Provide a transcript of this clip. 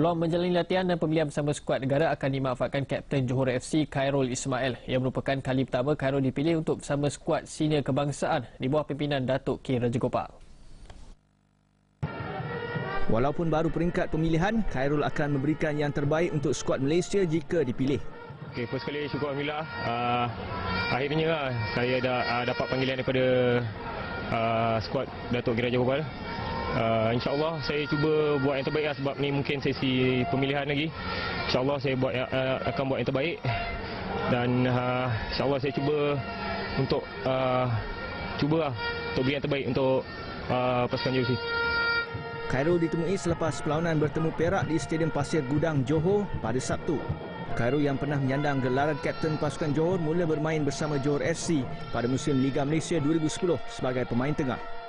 Peluang menjalani latihan dan pemilihan bersama skuad negara akan dimanfaatkan Kapten Johor FC Khairul Ismail yang merupakan kali pertama Khairul dipilih untuk bersama skuad senior kebangsaan di bawah pimpinan Datuk K. Rajagopal. Walaupun baru peringkat pemilihan, Khairul akan memberikan yang terbaik untuk skuad Malaysia jika dipilih. Okay, first kali syukur Alhamdulillah. Uh, akhirnya lah, saya dah uh, dapat panggilan daripada uh, skuad Datuk K. Rajagopal. Uh, InsyaAllah saya cuba buat yang terbaik lah sebab ni mungkin sesi pemilihan lagi. InsyaAllah saya buat uh, akan buat yang terbaik dan uh, InsyaAllah saya cuba untuk uh, cuba lah untuk beri yang terbaik untuk uh, pasukan JOC. Khairul ditemui selepas perlawanan bertemu Perak di Stadium Pasir Gudang Johor pada Sabtu. Khairul yang pernah menyandang gelaran Kapten Pasukan Johor mula bermain bersama Johor FC pada musim Liga Malaysia 2010 sebagai pemain tengah.